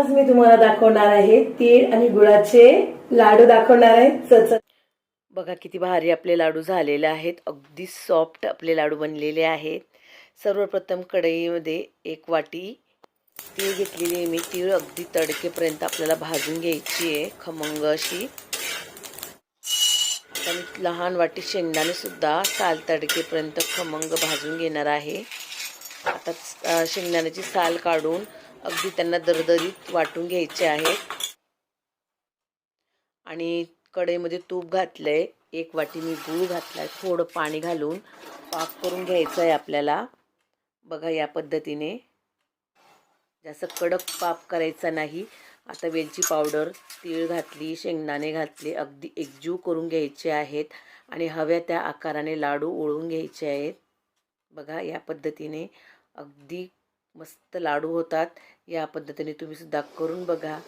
आज मी तुम्हाला दाखवणार आहे तीळ आणि गुळाचे लाडू दाखवणार आहे. चच बघा किती भारी आपले लाडू झालेले आहेत. अगदी सॉफ्ट आपले लाडू बनलेले आहेत. सर्वप्रथम कढईमध्ये एक वाटी तीळ घेतलेली आहे मी. तीळ अगदी तडकेपर्यंत आपल्याला भाजून घ्यायची आहे. खमंग अशी. लहान वाटी शेंगदाणे सुद्धा साल तडकेपर्यंत खमंग भाजून घेणार आहे. आता शेंगदाण्याची साल काढून अगदी त्यांना दरदरीत वाटून घ्यायचे आहेत आणि कढईमध्ये तूप घातलंय. एक वाटी मी गूळ घातलाय. थोडं पाणी घालून पाक करून घ्यायचं आहे आपल्याला. बघा या पद्धतीने. जास्त कडक पाप करायचा नाही. आता वेलची पावडर तीळ घातली शेंगदाणे घातले अगदी एकजीव करून घ्यायचे आहेत. आणि हव्या त्या आकाराने लाडू ओळून घ्यायचे आहेत. बघा या पद्धतीने अगदी मस्त लाडू होतात. या पद्धतीने तुम्ही सुद्धा करून बघा.